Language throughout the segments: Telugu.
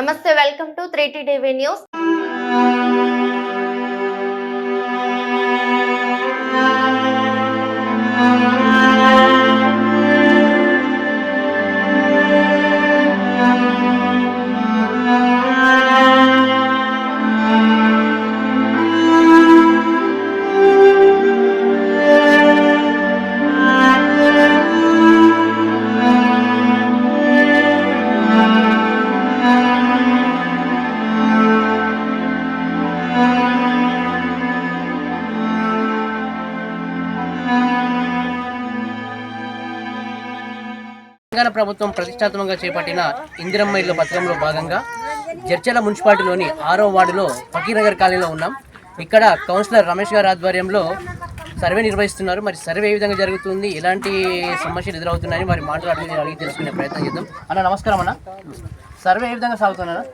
నమస్తే welcome to three TV news. Telangana ప్రభుత్వం ప్రతిష్టాత్మకంగా చేపట్టిన ఇందిరమ్మ ఇళ్ళ పథకంలో భాగంగా జడ్చల మున్సిపాలిటీలోని ఆరో వార్డులో ఫకీర్నగర్ కాలనీలో ఉన్నాం. ఇక్కడ కౌన్సిలర్ రమేష్ గారి ఆధ్వర్యంలో సర్వే నిర్వహిస్తున్నారు. మరి సర్వే ఏ విధంగా జరుగుతుంది? ఎలాంటి సమస్యలు ఎదురవుతున్నాయని మరి మాట్లాడి అడిగి తెలుసుకునే ప్రయత్నం చేద్దాం. అన్న నమస్కారం అన్న. సర్వే ఏ విధంగా సాగుతున్నా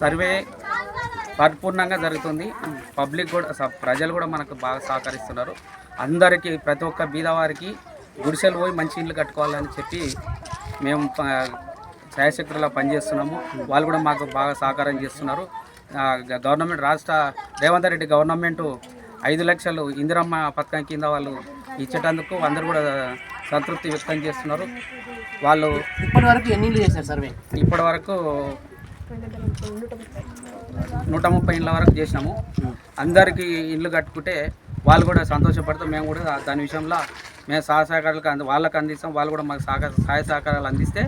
సర్వే పరిపూర్ణంగా జరుగుతుంది. పబ్లిక్ కూడా స- ప్రజలు కూడా మనకు బాగా సహకరిస్తున్నారు. అందరికీ ప్రతి ఒక్క బీదవారికి గుడిసెలు పోయి మంచి ఇల్లు కట్టుకోవాలని చెప్పి మేము ప- ఛాయాశక్తులా పనిచేస్తున్నాము. వాళ్ళు కూడా మాకు బాగా సహకారం చేస్తున్నారు. గవర్నమెంట్ రాష్ట్ర రేవంత్ రెడ్డి గవర్నమెంట్ ఐదు లక్షలు ఇందిరమ్మ పథకం కింద వాళ్ళు ఇచ్చేటందుకు అందరూ కూడా సంతృప్తి వ్యక్తం చేస్తున్నారు. వాళ్ళు ఇప్పటి వరకు ఎన్ని చేశారు సర్వే? ఇప్పటి వరకు నూట ముప్పై ఇళ్ళ వరకు చేసినాము. అందరికీ ఇల్లు కట్టుకుంటే వాళ్ళు కూడా సంతోషపడతాం మేము కూడా దాని విషయంలో మేము సహాయ సహకారాలకు అంది వాళ్ళకి అందిస్తాం. వాళ్ళు కూడా మాకు సహకార సహాయ సహకారాలు అందిస్తే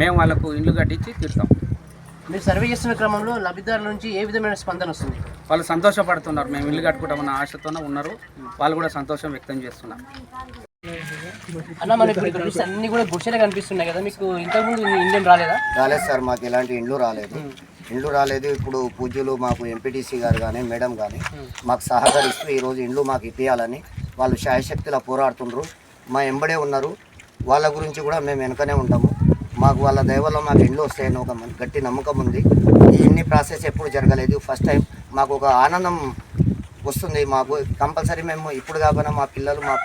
మేము వాళ్ళకు ఇల్లు కట్టించి తీరుతాం. మీరు సర్వే చేస్తున్న క్రమంలో లబ్ధిదారుల నుంచి ఏ విధమైన స్పందన వస్తుంది? వాళ్ళు సంతోషపడుతున్నారు. మేము ఇల్లు కట్టుకుంటామన్న ఆశతోనే ఉన్నారు. వాళ్ళు కూడా సంతోషం వ్యక్తం చేస్తున్నారు. అన్న మనకి అన్ని కూడా గుడిసెలే కనిపిస్తున్నాయి కదా. మీకు ఇంతకుముందు ఇండియన్ రాలేదా? రాలేదు సార్. మాకు ఎలాంటి ఇండ్లు రాలేదు. ఇండ్లు రాలేదు. ఇప్పుడు పూజ్యులు మాకు ఎంపీటీసీ గారు కానీ మేడం కానీ మాకు సహకరిస్తూ ఈరోజు ఇండ్లు మాకు ఇప్పించాలని వాళ్ళు శాయశక్తిలా పోరాడుతుండ్రు. మా ఎంబడే ఉన్నారు. వాళ్ళ గురించి కూడా మేము వెనుకనే ఉంటాము. మాకు వాళ్ళ దయవల్ల మాకు ఇండ్లు వస్తాయని ఒక గట్టి నమ్మకం ఉంది. ఈ ఇన్ని ప్రాసెస్ ఎప్పుడు జరగలేదు. ఫస్ట్ టైం మాకు ఒక ఆనందం వస్తుంది. మాకు కంపల్సరీ మేము ఇప్పుడు కాకుండా మా పిల్లలు మా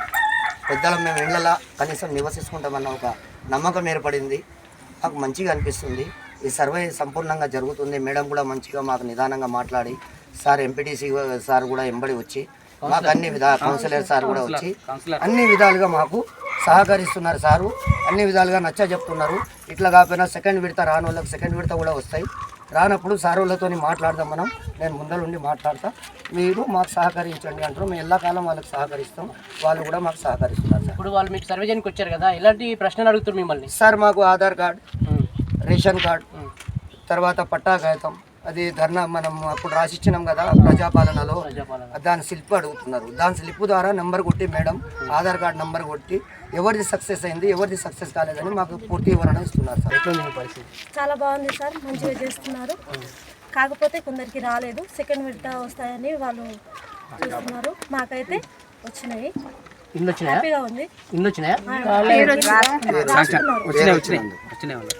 పెద్దలు మేము ఇళ్ళలా కనీసం నివసిస్తుంటామన్న ఒక నమ్మకం ఏర్పడింది. మాకు మంచిగా అనిపిస్తుంది. ఈ సర్వే సంపూర్ణంగా జరుగుతుంది. మేడం కూడా మంచిగా మాకు నిదానంగా మాట్లాడి సార్ ఎంపీటీసీ సార్ కూడా ఎంబడి వచ్చి మాకు అన్ని విధా కౌన్సిలర్ సార్ కూడా వచ్చి అన్ని విధాలుగా మాకు సహకరిస్తున్నారు సారు. అన్ని విధాలుగా నచ్చ చెప్తున్నారు. ఇట్లా కాకపోయినా సెకండ్ విడత రాని వాళ్ళకి సెకండ్ విడత కూడా వస్తాయి. రానప్పుడు సార్ వాళ్ళతో మాట్లాడదాం మనం. నేను ముందరుండి మాట్లాడతా. మీరు మాకు సహకరించండి అంటారు. మేము ఎల్లకాలం వాళ్ళకి సహకరిస్తాం. వాళ్ళు కూడా మాకు సహకరిస్తున్నారు సార్. ఇప్పుడు వాళ్ళు మీకు సర్వే చేయడానికి వచ్చారు కదా. ఎలాంటి ప్రశ్నలు అడుగుతారు మిమ్మల్ని? సార్ మాకు ఆధార్ కార్డ్. రేషన్ కార్డ్ తర్వాత పట్టా కాగితం. అది ధర్నా మనం అప్పుడు రాసిచ్చినాం కదా ప్రజాపాలనలో. ప్రజాపాలన. దాని స్లిప్ అడుగుతున్నారు. దాని స్లిప్ ద్వారా నెంబర్ కొట్టి మేడం ఆధార్ కార్డ్ నెంబర్ కొట్టి ఎవరిది సక్సెస్ అయింది ఎవరిది సక్సెస్ కాలేదని మాకు పూర్తి వివరణ ఇస్తున్నారు సార్. చాలా బాగుంది సార్ మంచిగా చేస్తున్నారు. కాకపోతే కొందరికి రాలేదు సెకండ్ విడత వస్తాయని వాళ్ళు చూస్తున్నారు. మాకైతే వచ్చినాయి. హ్యాపీగా ఉంది. వచ్చినాయా వచ్చినాయి. వచ్చినాయి వచ్చినాయి. వాళ్ళు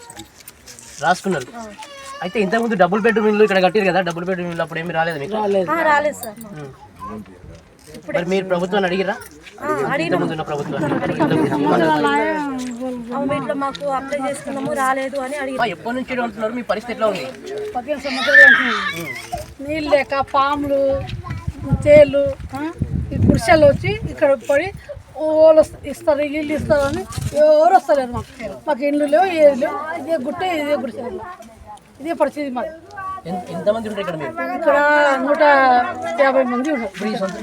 రాసుకున్నారు అయితే ఇంతకుముందు డబుల్ బెడ్రూమ్ ఇల్లు ఇక్కడ కట్టారు కదా డబుల్ బెడ్రూమ్ ఇల్లు అప్పుడు ఏమి రాలేదు మీకు? ఆ, రాలేదు సార్. మరి మీరు ప్రభుత్వాన్ని అడిగిరా ఆ, వీటిలో మాకు అప్లై చేసుకున్నాము రాలేదు అని ఆ, అడిగినాము ఎప్పటి నుంచి ఉంటున్నారు మీ పరిస్థితి ఎట్లా ఉంది? పదిహేను సంవత్సరాలు అంటున్నాను. నీళ్ళు లేక పాములు ఆ, ఈ గుడిసెలు వచ్చి ఇక్కడ పడి వాళ్ళు ఇస్తారు ఇల్లు ఇస్తారు అని ఎవరు వస్తలేరు మాకు. మాకు ఇండ్లు లేవు ఏది లేవు. ఇదే గుట్ట ఇదే గుడిసె ఇదే పరిస్థితి మాది. ఎంత- ఎంతమంది ఉంటారు ఇక్కడ మీరు? ఇక్కడ నూట యాభై మంది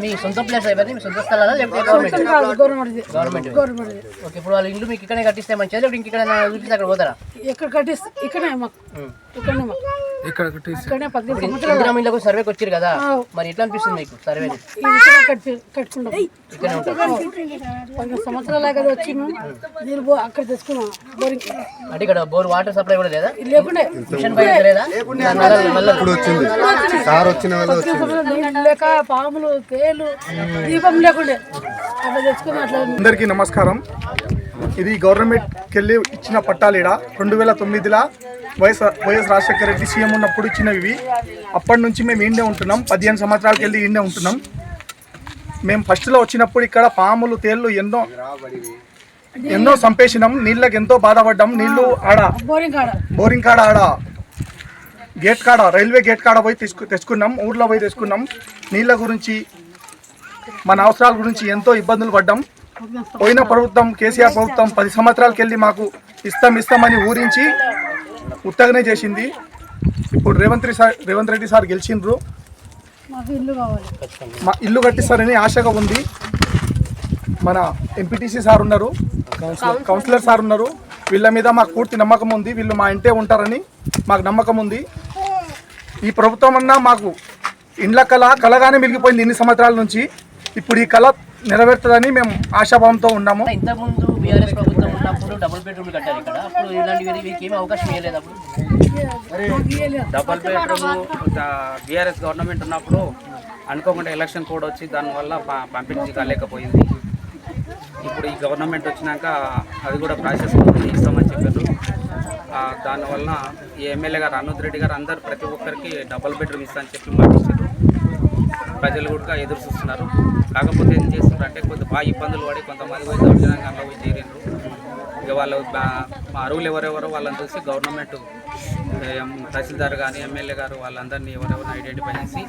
మీ సొంత ప్లేస్ అయిపోయింది మీ సొంత స్థలాలా లేకపోతే గవర్నమెంట్ గవర్నమెంట్ గవర్నమెంట్ ఓకే ఇప్పుడు వాళ్ళ ఇల్లు మీకు ఇక్కడే కట్టిస్తే మంచిదా? లేకపోతే ఇంకెక్కడ చూపిస్తే అక్కడ పోతారా? ఎక్కడ కట్టిస్తే ఇక్కడే మాకు. ఇక్కడనే మాకు ఇక్కడనే పద్దెనిమిది సంవత్సరాలు ఇందిరా ఇళ్ళకు సర్వేకి వచ్చారు కదా. మరి ఎట్లా అనిపిస్తుంది మీకు సర్వే ఇక్కడే ఇక్కడే సంవత్సరాలు కదా వచ్చి మేము నీళ్ళు పో- అక్కడ తెచ్చుకున్నాం. బోరింగ్. అంటే ఇక్కడ బోర్ వాటర్ సప్లై కూడా లేదా? లేకుండే. మిషన్ లేదా లేక పాములు తేలు దీపం లేకుండే. అట్లా తెచ్చుకుని అట్లా అందరికీ నమస్కారం. ఇది గవర్నమెంట్కి వెళ్ళి ఇచ్చిన పట్టాలీడ రెండు వేల తొమ్మిదిలో YS YS Rajasekhara Reddy CM ఉన్నప్పుడు ఇచ్చినవి. ఇవి అప్పటి నుంచి మేము ఈడే ఉంటున్నాం. పదిహేను సంవత్సరాలకి వెళ్ళి ఈడే ఉంటున్నాం. మేము ఫస్ట్లో వచ్చినప్పుడు ఇక్కడ పాములు తేళ్ళు ఎన్నో ఎన్నో సంపేసినాం. నీళ్ళకి ఎంతో బాధపడ్డాం. నీళ్ళు ఆడ బోరింగ్ కాడ బోరింగ్ కాడ ఆడ గేట్ కాడ రైల్వే గేట్ కాడ పోయి తీసుకు తెచ్చుకున్నాం. ఊర్లో పోయి తెచ్చుకున్నాం. నీళ్ళ గురించి మన అవసరాల గురించి ఎంతో ఇబ్బందులు పడ్డాం. పోయిన ప్రభుత్వం కేసీఆర్ ప్రభుత్వం పది సంవత్సరాలకి వెళ్ళి మాకు ఇస్తాం ఇస్తామని ఊరించి ఉత్తగనే చేసింది. ఇప్పుడు రేవంత్ రెడ్డి సార్ రేవంత్ రెడ్డి సార్ గెలిచిండ్రు. మాకు ఇల్లు కావాలి. మా ఇల్లు కట్టిస్తారని ఆశగా ఉంది. మన ఎంపీటీసీ సార్ ఉన్నారు కౌన్సిలర్ సార్ ఉన్నారు. వీళ్ళ మీద మాకు పూర్తి నమ్మకం ఉంది. వీళ్ళు మా ఇంటే ఉంటారని మాకు నమ్మకం ఉంది. ఈ ప్రభుత్వం అన్నా మాకు ఇండ్ల కళ కలగానే మిగిలిపోయింది ఇన్ని సంవత్సరాల నుంచి. ఇప్పుడు ఈ కళ నెరవేరుతుందని మేము ఆశాభావంతో ఉన్నాము. ఇంతకుముందు బీఆర్ఎస్ ప్రభుత్వం ఉన్నప్పుడు డబుల్ బెడ్రూమ్లు కట్టారు ఇక్కడ అప్పుడు ఇలాంటి వీరికి ఏమి అవకాశం ఇవ్వలేదు అప్పుడు. డబల్ బెడ్రూమ్ బీఆర్ఎస్ గవర్నమెంట్ ఉన్నప్పుడు అనుకోకుండా ఎలక్షన్ కోడ్ వచ్చి దానివల్ల ప- పంపించి కాలేకపోయింది. ఇప్పుడు ఈ గవర్నమెంట్ వచ్చినాక అది కూడా ప్రాసెస్ ఇస్తామని చెప్పారు. ఆ, దానివల్ల ఈ ఎమ్మెల్యే గారు అనుద్ రెడ్డి గారు అందరు ప్రతి ఒక్కరికి డబల్ బెడ్రూమ్ ఇస్తామని చెప్పి మాటించారు ప్రజలు కూడా ఎదురు చూస్తున్నారు. కాకపోతే ఏం చేస్తున్నారు అంటే కొంత బాగా ఇబ్బందులు పడి కొంతమంది పోయి దౌర్జన్యంగా పోయి చేరిండ్రు. ఇక వాళ్ళు అరువులు ఎవరెవరో వాళ్ళని చూసి గవర్నమెంట్ తహసీల్దార్ కానీ ఎమ్మెల్యే గారు వాళ్ళందరినీ ఎవరెవరిని ఐడెంటిఫై చేసి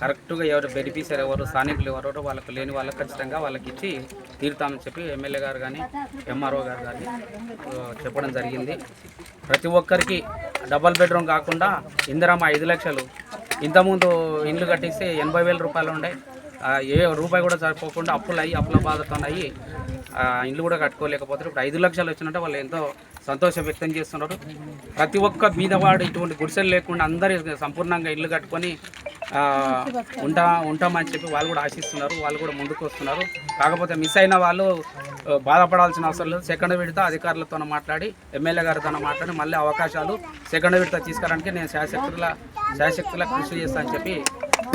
కరెక్ట్గా ఎవరు బెనిఫిషియర్ ఎవరు స్థానికులు ఎవరో వాళ్ళకు లేని వాళ్ళకి ఖచ్చితంగా వాళ్ళకి ఇచ్చి తీరుతామని చెప్పి ఎమ్మెల్యే గారు కానీ ఎంఆర్ఓ గారు కానీ చెప్పడం జరిగింది. ప్రతి ఒక్కరికి డబల్ బెడ్రూమ్ కాకుండా ఇందిరమ్మ ఐదు లక్షలు. ఇంతకుముందు ఇండ్లు కట్టిస్తే ఎనభై వేల రూపాయలు ఉండే. ఏ రూపాయి కూడా సరిపోకుండా అప్పులు అయ్యి అప్పుల బాధతో అయ్యి ఇల్లు కూడా కట్టుకోలేకపోతారు ఇప్పుడు ఐదు లక్షలు వచ్చినట్టు వాళ్ళు ఎంతో సంతోషం వ్యక్తం చేస్తున్నారు. ప్రతి ఒక్క మీదవాడు ఇటువంటి గుడిసెలు లేకుండా అందరి సంపూర్ణంగా ఇల్లు కట్టుకొని ఉంటా ఉంటామని చెప్పి వాళ్ళు కూడా ఆశిస్తున్నారు. వాళ్ళు కూడా ముందుకు వస్తున్నారు. కాకపోతే మిస్ అయిన వాళ్ళు బాధపడాల్సిన అవసరం లేదు. సెకండ్ విడత అధికారులతో మాట్లాడి ఎమ్మెల్యే గారితో మాట్లాడి మళ్ళీ అవకాశాలు సెకండ్ విడత తీసుకురావడానికి నేను శాశక్తుల శాశక్తుల కృషి చేస్తానని చెప్పి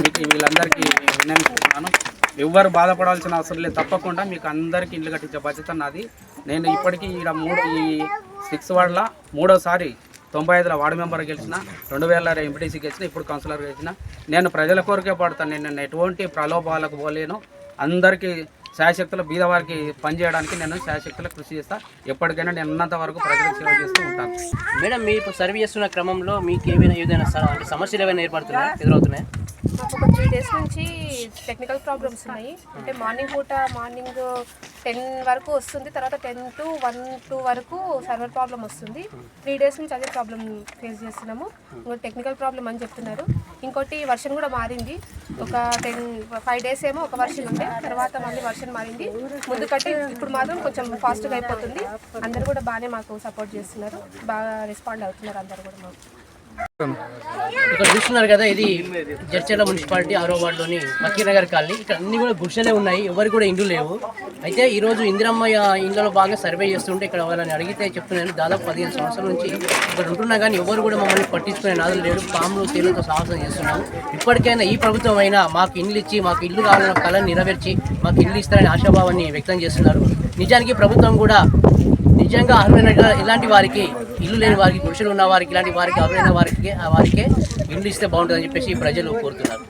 మీకు వీళ్ళందరికీ విన్నవిస్తున్నాను ఎవ్వరు బాధపడాల్సిన అవసరం లేదు. తప్పకుండా మీకు అందరికీ ఇల్లు కట్టించే బాధ్యత నాది. నేను ఇప్పటికీ ఇక్కడ మూడు ఈ సిక్స్ వార్డుల మూడోసారి తొంభై ఐదులో వార్డు మెంబర్ గెలిచిన రెండు వేల ఎంపీటీసీ గెలిచిన ఇప్పుడు కౌన్సిలర్ గెలిచిన. నేను ప్రజల కోరికే పడతాను. నేను ఎటువంటి ప్రలోభాలకు పోలేను. అందరికీ శాయశక్తుల బీద వారికి పనిచేయడానికి నేను శాయశక్తుల కృషి చేస్తాను ఎప్పటికైనా నేను ఉన్నంత వరకు ప్రజలకు సేవ చేస్తూ ఉంటాను. మేడం మీ ఇప్పుడు చేస్తున్న క్రమంలో మీకు ఏమైనా ఏదైనా సమస్యలు ఏమైనా ఏర్పడుతున్నాయా? ఎదురవుతున్నాయి? మాకు ఒక త్రీ డేస్ నుంచి టెక్నికల్ ప్రాబ్లమ్స్ ఉన్నాయి. అంటే మార్నింగ్ పూట మార్నింగ్ టెన్ వరకు వస్తుంది తర్వాత టెన్ టు వన్ టూ వరకు సర్వర్ ప్రాబ్లం వస్తుంది. త్రీ డేస్ నుంచి అదే ప్రాబ్లం ఫేస్ చేస్తున్నాము. ఇంకోటి టెక్నికల్ ప్రాబ్లం అని చెప్తున్నారు. ఇంకోటి వర్షం కూడా మారింది. ఒక టెన్ ఫైవ్ డేస్ ఏమో ఒక వర్షం ఉండే తర్వాత మళ్ళీ వర్షం మారింది. ముందు కట్టి ఇప్పుడు మాత్రం కొంచెం ఫాస్ట్గా అయిపోతుంది. అందరు కూడా బాగానే మాకు సపోర్ట్ చేస్తున్నారు. బాగా రెస్పాండ్ అవుతున్నారు అందరు కూడా మాకు. ఇక్కడ చూస్తున్నారు కదా ఇది జడ్చర్ల మున్సిపాలిటీ ఆరో వార్డులోని నగర్ కాలనీ. ఇక్కడ అన్ని కూడా గుడిసెలే ఉన్నాయి ఎవరు కూడా ఇండ్లు లేవు. అయితే ఈరోజు ఇందిరమ్మ ఇండ్లలో బాగా సర్వే చేస్తుంటే ఇక్కడ వాళ్ళని అడిగితే చెప్తున్నాను దాదాపు పదిహేను సంవత్సరాల నుంచి ఇక్కడ ఉంటున్నా కానీ ఎవరు కూడా మమ్మల్ని పట్టించుకునే నాదులు లేడు పాములు తేలుతో సాహసం చేస్తున్నాము. ఇప్పటికైనా ఈ ప్రభుత్వం అయినా మాకు ఇండ్లు ఇచ్చి మాకు ఇల్లు కావాలన్న కళను నెరవేర్చి మాకు ఇల్లు ఇస్తారని ఆశాభావాన్ని వ్యక్తం చేస్తున్నారు. నిజానికి ప్రభుత్వం కూడా నిజంగా అర్హులైన ఇలాంటి వారికి ఇల్లు లేని వారికి పురుషులు ఉన్న వారికి ఇలాంటి వారికి అర్హులైన వారికి వారికే ఇల్లు ఇస్తే బాగుంటుందని చెప్పేసి ప్రజలు కోరుతున్నారు.